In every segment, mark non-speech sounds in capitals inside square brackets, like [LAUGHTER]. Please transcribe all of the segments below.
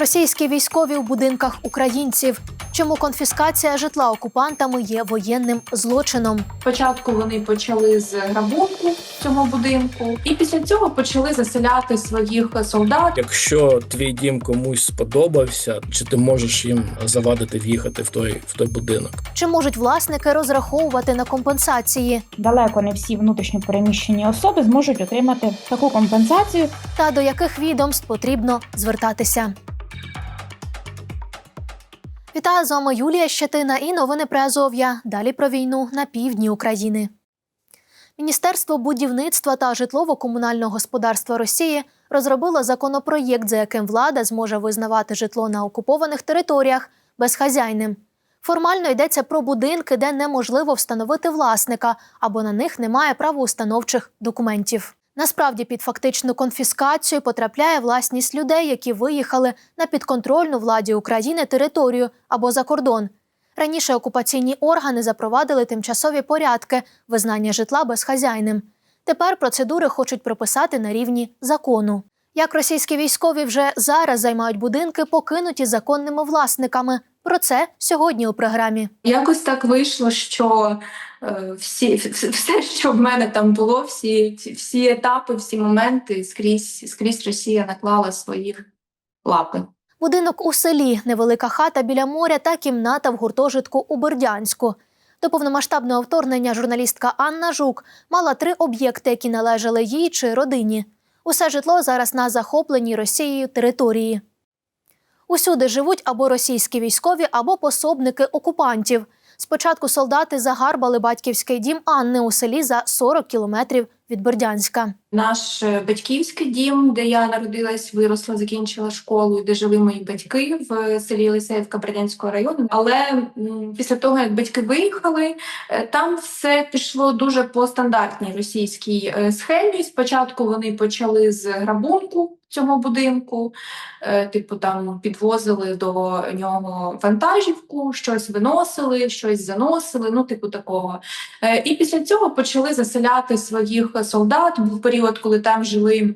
Російські військові у будинках українців. Чому конфіскація житла окупантами є воєнним злочином? Спочатку вони почали з грабунку в цьому будинку, і після цього почали заселяти своїх солдат. Якщо твій дім комусь сподобався, чи ти можеш їм завадити в'їхати в той в той будинок? Чи можуть власники розраховувати на компенсації? далеко не всі внутрішньо переміщені особи зможуть отримати таку компенсацію. Та до яких відомств потрібно звертатися? Вітаю з вами Юлія Щетина і новини про Азов'я. Далі про війну на півдні України. Міністерство будівництва та житлово-комунального господарства Росії розробило законопроєкт, за яким влада зможе визнавати житло на окупованих територіях безхазяйним. Формально йдеться про будинки, де неможливо встановити власника або на них немає правоустановчих документів. Насправді під фактичну конфіскацію потрапляє власність людей, які виїхали на підконтрольну владі України територію або за кордон. Раніше окупаційні органи запровадили тимчасові порядки визнання житла безхазяйним. Тепер процедури хочуть прописати на рівні закону. Як російські військові вже зараз займають будинки, покинуті законними власниками. Про це сьогодні у програмі. Якось так вийшло, що всі все, що в мене там було, всі, всі етапи, всі моменти скрізь скрізь Росія наклала своїх лапи. Будинок у селі, невелика хата біля моря та кімната в гуртожитку у Бердянську. До повномасштабного вторгнення журналістка Анна Жук мала три об'єкти, які належали їй чи родині. Усе житло зараз на захопленій Росією території. Усюди живуть або російські військові, або пособники окупантів. Спочатку солдати загарбали батьківський дім Анни у селі за 40 кілометрів від Бердянська. Наш е, батьківський дім, де я народилась, виросла, закінчила школу, де жили мої батьки в селі Лисеївка Бердянського району. Але після того, як батьки виїхали, е, там все пішло дуже по стандартній російській е, схемі. Спочатку вони почали з грабунку цього будинку, е, типу там підвозили до нього вантажівку, щось виносили, щось заносили. Ну, типу такого. Е, І після цього почали заселяти своїх солдат. Був період, коли там жили.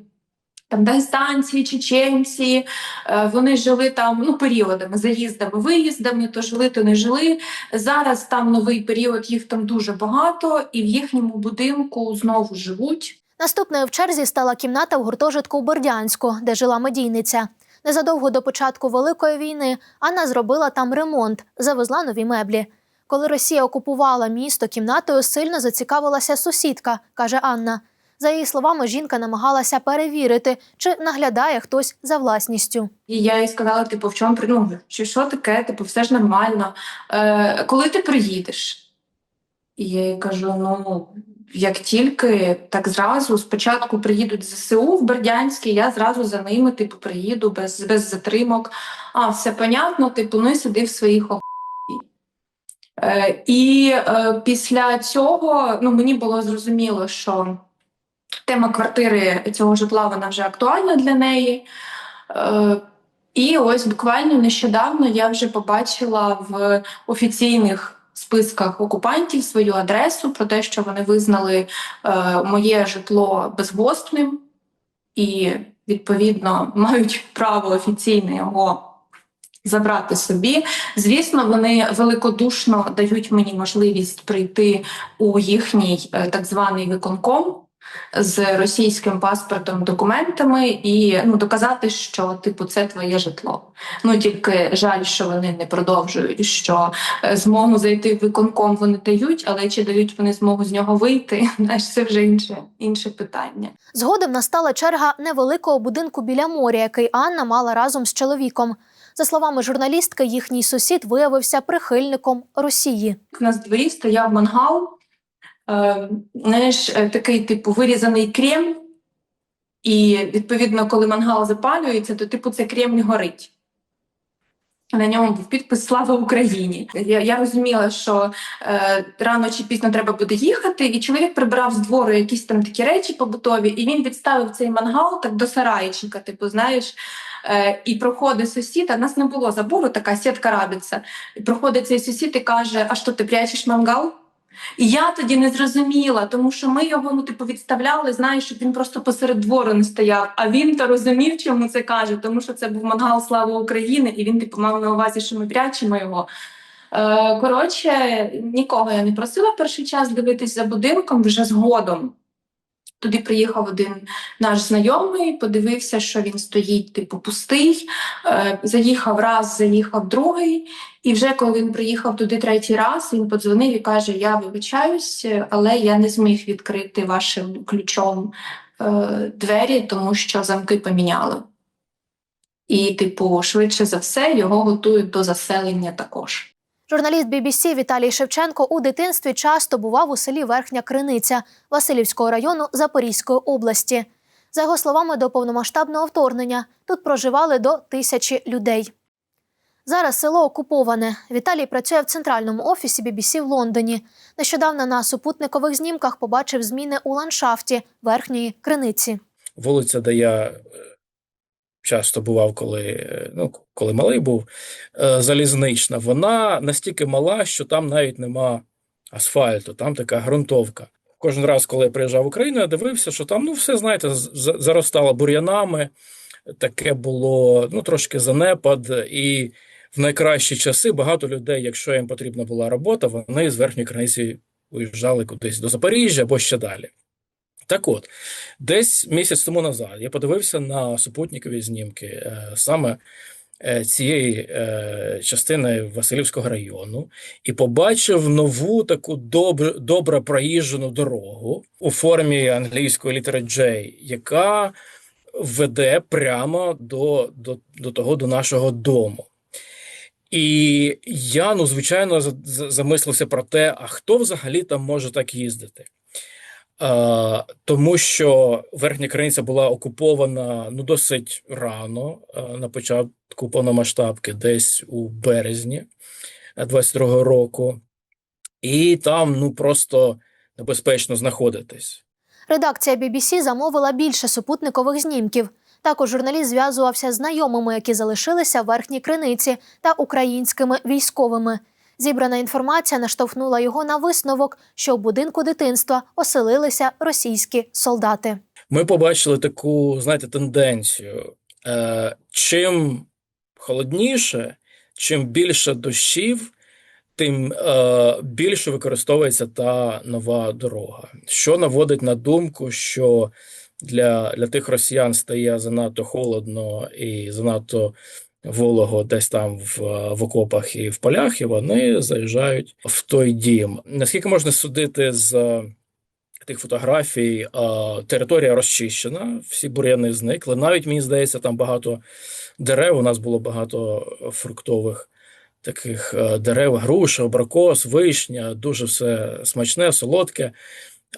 Там дагестанці, чеченці, е, вони жили там ну періодами, заїздами, виїздами, то жили, то не жили. Зараз там новий період, їх там дуже багато, і в їхньому будинку знову живуть. Наступною в черзі стала кімната в гуртожитку у Бердянську, де жила медійниця. Незадовго до початку Великої війни Анна зробила там ремонт, завезла нові меблі. Коли Росія окупувала місто, кімнатою сильно зацікавилася сусідка, каже Анна. За її словами, жінка намагалася перевірити, чи наглядає хтось за власністю. І я їй сказала: типу, в чому ну, що, що таке? Типу, все ж нормально. Е, коли ти приїдеш? І я їй кажу: ну, як тільки, так зразу спочатку приїдуть ЗСУ в Бердянський, я зразу за ними, типу, приїду без, без затримок. А, все понятно, типу, ну і сиди в своїх охуй. Е, і е, після цього ну, мені було зрозуміло, що тема квартири цього житла вона вже актуальна для неї. Е, і ось буквально нещодавно я вже побачила в офіційних списках окупантів свою адресу про те, що вони визнали е, моє житло безгоспним і, відповідно, [LAUGHS] мають право офіційне його забрати собі. Звісно, вони великодушно дають мені можливість прийти у їхній е, так званий виконком з російським паспортом, документами і ну доказати, що типу це твоє житло. Ну тільки жаль, що вони не продовжують. Що е, змогу зайти в виконком вони дають, але чи дають вони змогу з нього вийти? [LAUGHS] Знаєш, це вже інше інше питання. Згодом настала черга невеликого будинку біля моря, який Анна мала разом з чоловіком. За словами журналістки, їхній сусід виявився прихильником Росії. У нас дворі стояв мангал, знаєш, е, такий типу вирізаний крем, і відповідно, коли мангал запалюється, то типу це кремнь горить. На ньому був підпис Слава Україні. Я, я розуміла, що е, рано чи пізно треба буде їхати, і чоловік прибирав з двору якісь там такі речі побутові, і він відставив цей мангал так до сарайчика, типу, знаєш. Е, і проходить сусід, а нас не було забору, така сітка рабиться. І проходить цей сусід і каже: А що ти прячеш мангал? І я тоді не зрозуміла, тому що ми його ну, типу, відставляли, знаєш, щоб він просто посеред двору не стояв. А він то розумів, чому це каже, тому що це був мангал Слава України, і він типу мав на увазі, що ми прячемо його. Е, коротше, нікого я не просила перший час дивитись за будинком вже згодом. Туди приїхав один наш знайомий, подивився, що він стоїть, типу, пустий. Е, заїхав раз, заїхав другий. І вже коли він приїхав туди третій раз, він подзвонив і каже: Я вибачаюсь, але я не зміг відкрити вашим ключом е, двері, тому що замки поміняли. І, типу, швидше за все, його готують до заселення також. Журналіст BBC Віталій Шевченко у дитинстві часто бував у селі Верхня Криниця Васильівського району Запорізької області. За його словами, до повномасштабного вторгнення тут проживали до тисячі людей. Зараз село окуповане. Віталій працює в центральному офісі BBC в Лондоні. Нещодавно на супутникових знімках побачив зміни у ландшафті верхньої криниці. Вулиця, де я часто бував, коли, ну, коли малий був, е, залізнична, вона настільки мала, що там навіть нема асфальту, там така ґрунтовка. Кожен раз, коли я приїжджав в Україну, я дивився, що там ну, все, знаєте, заростало бур'янами, таке було ну, трошки занепад, і в найкращі часи багато людей, якщо їм потрібна була робота, вони з верхньої криниці уїжджали кудись до Запоріжжя або ще далі. Так от, десь місяць тому назад я подивився на супутникові знімки е, саме е, цієї е, частини Васильівського району і побачив нову таку добре, добре проїжджену дорогу у формі англійської літери J, яка веде прямо до, до, до того, до нашого дому. І я, ну, звичайно, за- за- замислився про те, а хто взагалі там може так їздити. Е, тому що верхня криниця була окупована ну, досить рано, е, на початку повномасштабки, десь у березні 22-го року, і там ну, просто небезпечно знаходитись. Редакція BBC замовила більше супутникових знімків. Також журналіст зв'язувався з знайомими, які залишилися в верхній криниці, та українськими військовими. Зібрана інформація наштовхнула його на висновок, що в будинку дитинства оселилися російські солдати. Ми побачили таку, знаєте, тенденцію. Е, чим холодніше, чим більше дощів, тим е, більше використовується та нова дорога. Що наводить на думку, що для, для тих росіян стає занадто холодно і занадто волого десь там в, в окопах і в полях, і вони заїжджають в той дім. Наскільки можна судити з тих фотографій, територія розчищена, всі бур'яни зникли. Навіть мені здається, там багато дерев. У нас було багато фруктових таких е, дерев, груша, абрикос, вишня, дуже все смачне, солодке.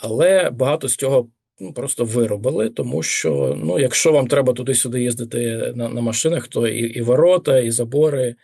Але багато з цього просто виробили, тому що ну, якщо вам треба туди-сюди їздити на, на машинах, то і, і ворота, і забори,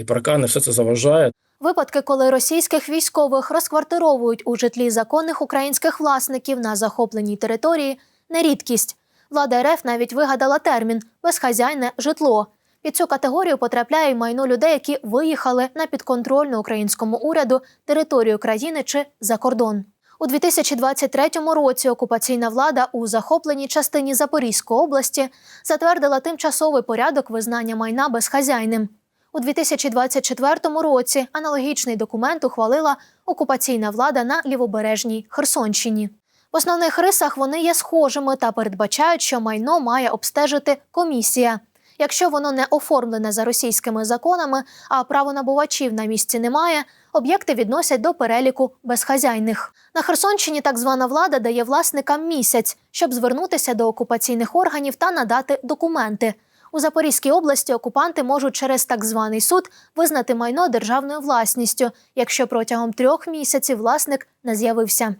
і паркани, все це заважає. Випадки, коли російських військових розквартировують у житлі законних українських власників на захопленій території, не рідкість. Влада РФ навіть вигадала термін безхазяйне житло. Під цю категорію потрапляє й майно людей, які виїхали на підконтрольну українському уряду територію країни чи за кордон. У 2023 році окупаційна влада у захопленій частині Запорізької області затвердила тимчасовий порядок визнання майна безхазяйним. У 2024 році аналогічний документ ухвалила окупаційна влада на лівобережній Херсонщині. В основних рисах вони є схожими та передбачають, що майно має обстежити комісія. Якщо воно не оформлене за російськими законами, а правонабувачів на місці немає, об'єкти відносять до переліку безхазяйних. На Херсонщині так звана влада дає власникам місяць, щоб звернутися до окупаційних органів та надати документи. У Запорізькій області окупанти можуть через так званий суд визнати майно державною власністю, якщо протягом трьох місяців власник не з'явився.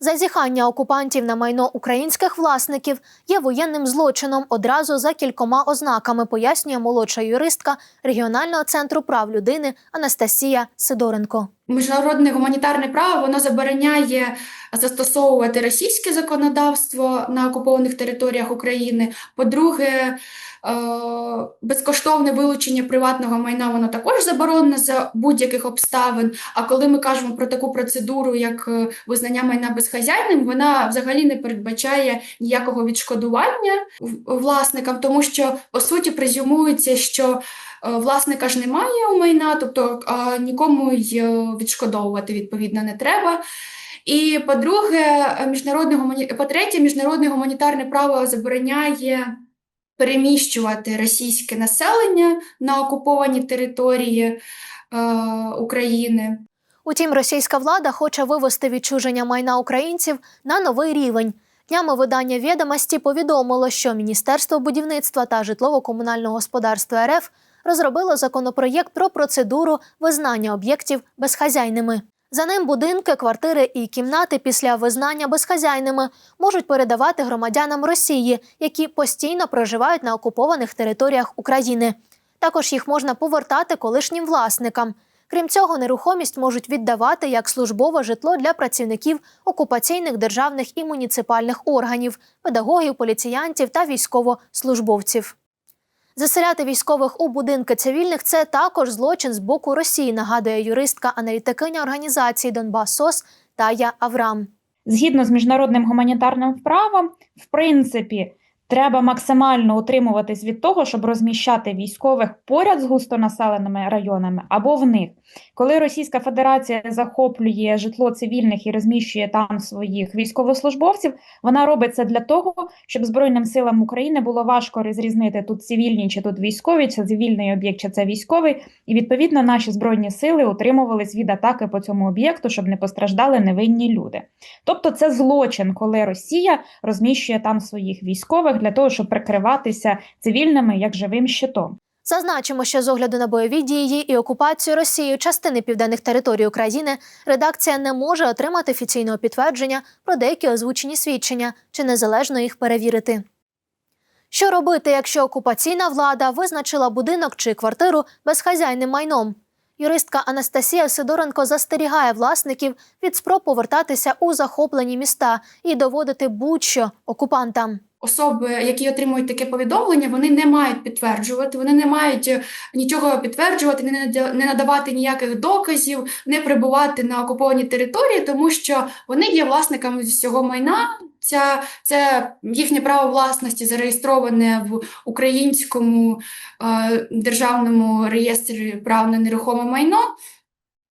Зазіхання окупантів на майно українських власників є воєнним злочином одразу за кількома ознаками, пояснює молодша юристка регіонального центру прав людини Анастасія Сидоренко. Міжнародне гуманітарне право воно забороняє застосовувати російське законодавство на окупованих територіях України. По-друге, е, безкоштовне вилучення приватного майна воно також заборонено за будь-яких обставин. А коли ми кажемо про таку процедуру, як е, визнання майна безхазяйним, вона взагалі не передбачає ніякого відшкодування власникам, тому що по суті презюмується, що власника ж немає у майна, тобто е, нікому й е, відшкодовувати відповідно не треба. І по-друге, е, міжнародне по-третє, міжнародне гуманітарне право забороняє переміщувати російське населення на окуповані території е, України. Утім, російська влада хоче вивести відчуження майна українців на новий рівень. Днями видання відомості повідомило, що Міністерство будівництва та житлово-комунального господарства РФ розробило законопроєкт про процедуру визнання об'єктів безхазяйними. За ним будинки, квартири і кімнати після визнання безхазяйними можуть передавати громадянам Росії, які постійно проживають на окупованих територіях України. Також їх можна повертати колишнім власникам. Крім цього, нерухомість можуть віддавати як службове житло для працівників окупаційних державних і муніципальних органів, педагогів, поліціянтів та військовослужбовців. Заселяти військових у будинки цивільних це також злочин з боку Росії, нагадує юристка аналітикиня організації Донбас СОС Тая Аврам. Згідно з міжнародним гуманітарним правом, в принципі, треба максимально утримуватись від того, щоб розміщати військових поряд з густонаселеними районами або в них. Коли Російська Федерація захоплює житло цивільних і розміщує там своїх військовослужбовців, вона робить це для того, щоб Збройним силам України було важко розрізнити тут цивільні чи тут військові, чи цивільний об'єкт, чи це військовий. І відповідно наші збройні сили утримувались від атаки по цьому об'єкту, щоб не постраждали невинні люди. Тобто це злочин, коли Росія розміщує там своїх військових для того, щоб прикриватися цивільними як живим щитом. Зазначимо, що з огляду на бойові дії і окупацію Росією частини південних територій України редакція не може отримати офіційного підтвердження про деякі озвучені свідчення чи незалежно їх перевірити. Що робити, якщо окупаційна влада визначила будинок чи квартиру безхазяйним майном? Юристка Анастасія Сидоренко застерігає власників від спроб повертатися у захоплені міста і доводити будь-що окупантам. Особи, які отримують таке повідомлення, вони не мають підтверджувати, вони не мають е, нічого підтверджувати, не надавати ніяких доказів, не прибувати на окуповані території, тому що вони є власниками всього майна. Ця, це їхнє право власності зареєстроване в українському е, державному реєстрі прав на нерухоме майно.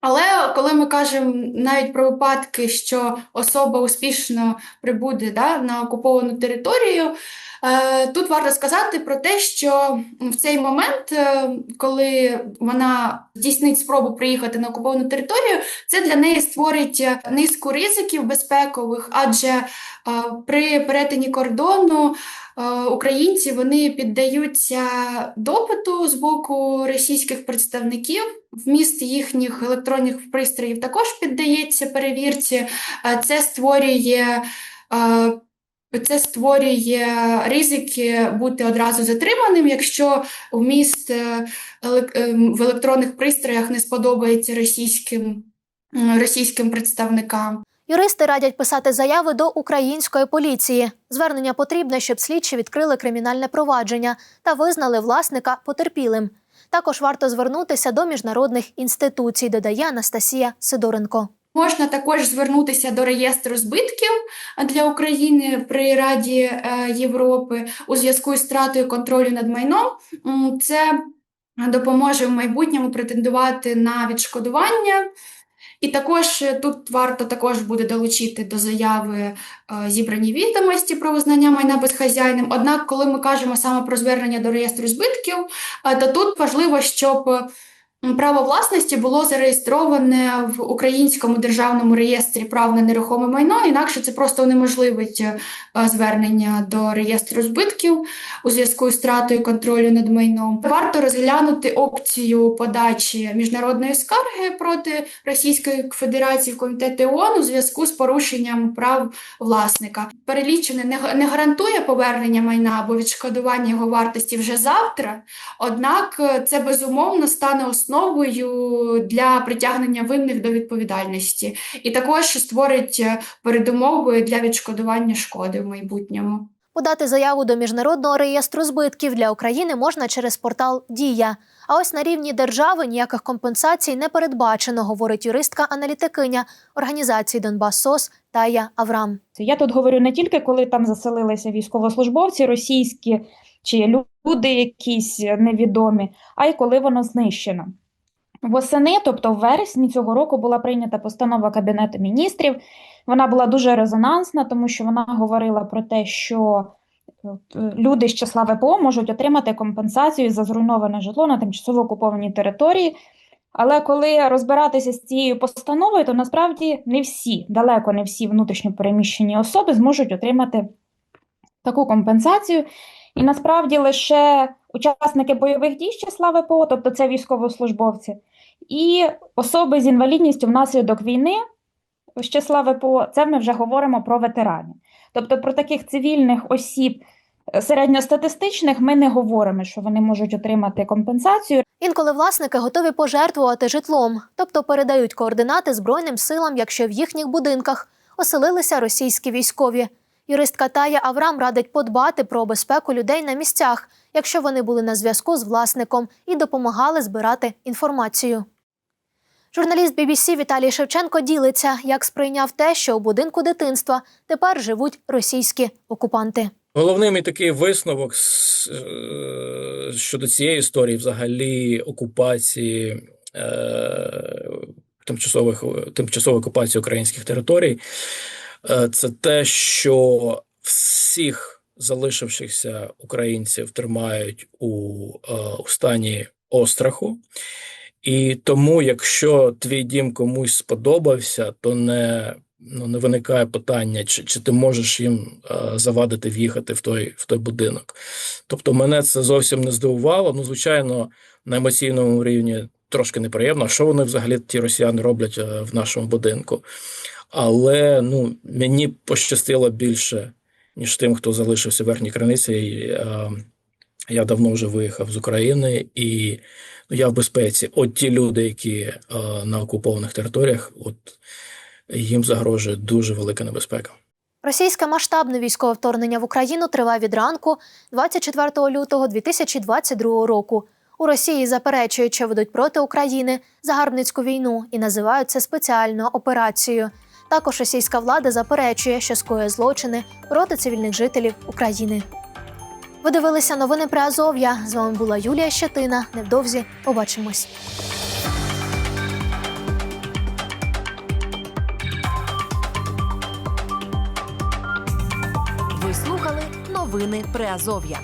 Але коли ми кажемо навіть про випадки, що особа успішно прибуде да, на окуповану територію, тут варто сказати про те, що в цей момент, е, коли вона здійснить спробу приїхати на окуповану територію, це для неї створить е, низку ризиків безпекових, адже е, при перетині кордону е, українці вони піддаються допиту з боку російських представників. Вміст їхніх електронних пристроїв також піддається перевірці. Е, Це створює, е, це створює ризики бути одразу затриманим, якщо вміст е, е, в електронних пристроях не сподобається російським, російським представникам. Юристи радять писати заяви до української поліції. Звернення потрібне, щоб слідчі відкрили кримінальне провадження та визнали власника потерпілим. Також варто звернутися до міжнародних інституцій, додає Анастасія Сидоренко. Можна також звернутися до реєстру збитків для України при Раді е, Європи у зв'язку із втратою контролю над майном. Це допоможе в майбутньому претендувати на відшкодування. І також е, тут варто також буде долучити до заяви е, зібрані відомості про визнання майна безхазяйним. Однак, коли ми кажемо саме про звернення до реєстру збитків, то тут важливо, щоб Право власності було зареєстроване в українському державному реєстрі прав на нерухоме майно, інакше це просто унеможливить е, звернення до реєстру збитків у зв'язку з втратою контролю над майном. Варто розглянути опцію подачі міжнародної скарги проти Російської Федерації в комітет ООН у зв'язку з порушенням прав власника. Перелічене не гарантує повернення майна або відшкодування його вартості вже завтра, однак е, це безумовно стане основою основою для притягнення винних до відповідальності, і також створить е, передумови для відшкодування шкоди в майбутньому. Подати заяву до міжнародного реєстру збитків для України можна через портал Дія. А ось на рівні держави ніяких компенсацій не передбачено, говорить юристка-аналітикиня організації Донбас СОС Тая Аврам. Я тут говорю не тільки коли там заселилися військовослужбовці російські чи люди якісь невідомі, а й коли воно знищено. Восени, тобто в вересні цього року, була прийнята постанова Кабінету міністрів. Вона була дуже резонансна, тому що вона говорила про те, що е, люди з числа ВПО можуть отримати компенсацію за зруйноване житло на тимчасово окупованій території. Але коли розбиратися з цією постановою, то насправді не всі, далеко не всі внутрішньо переміщені особи зможуть отримати таку компенсацію. І насправді лише учасники бойових дій з числа ВПО, тобто це військовослужбовці, і особи з інвалідністю внаслідок війни з числа ВПО, це ми вже говоримо про ветеранів. Тобто про таких цивільних осіб е, середньостатистичних ми не говоримо, що вони можуть отримати компенсацію. Інколи власники готові пожертвувати житлом, тобто передають координати Збройним силам, якщо в їхніх будинках оселилися російські військові. Юристка Тая Аврам радить подбати про безпеку людей на місцях, якщо вони були на зв'язку з власником і допомагали збирати інформацію. Журналіст BBC Віталій Шевченко ділиться, як сприйняв те, що у будинку дитинства тепер живуть російські окупанти. Головний мій такий висновок е, щодо цієї історії, взагалі окупації е, тимчасових тимчасової окупації українських територій, це те, що всіх залишившихся українців тримають у, е, у стані остраху. І тому, якщо твій дім комусь сподобався, то не, ну, не виникає питання, чи, чи ти можеш їм е, завадити в'їхати в той, в той будинок. Тобто мене це зовсім не здивувало. Ну, звичайно, на емоційному рівні трошки неприємно, що вони взагалі ті росіяни роблять е, в нашому будинку. Але ну, мені пощастило більше, ніж тим, хто залишився в верхній краниці. Е, я давно вже виїхав з України і ну, я в безпеці. От ті люди, які е, на окупованих територіях, от їм загрожує дуже велика небезпека. Російське масштабне військове вторгнення в Україну триває від ранку 24 лютого 2022 року. У Росії заперечують, що ведуть проти України загарбницьку війну і називають це спеціальною операцією. Також російська влада заперечує, що скоює злочини проти цивільних жителів України. Ви дивилися новини про Азов'я. З вами була Юлія Щетина. Невдовзі побачимось. Ви слухали новини Приазов'я.